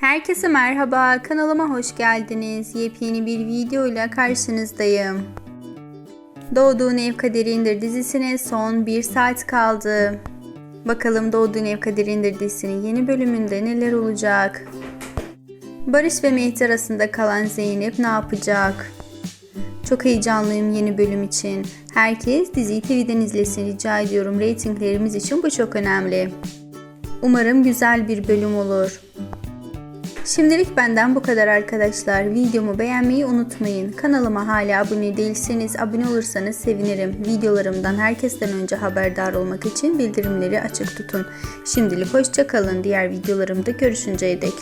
Herkese merhaba, kanalıma hoş geldiniz. Yepyeni bir video ile karşınızdayım. Doğduğun Ev Kaderindir dizisine son bir saat kaldı. Bakalım Doğduğun Ev Kaderindir dizisinin yeni bölümünde neler olacak? Barış ve Mehdi arasında kalan Zeynep ne yapacak? Çok heyecanlıyım yeni bölüm için. Herkes diziyi TV'den izlesin rica ediyorum. Reytinglerimiz için bu çok önemli. Umarım güzel bir bölüm olur. Şimdilik benden bu kadar arkadaşlar. Videomu beğenmeyi unutmayın. Kanalıma hala abone değilseniz abone olursanız sevinirim. Videolarımdan herkesten önce haberdar olmak için bildirimleri açık tutun. Şimdilik hoşçakalın. Diğer videolarımda görüşünceye dek.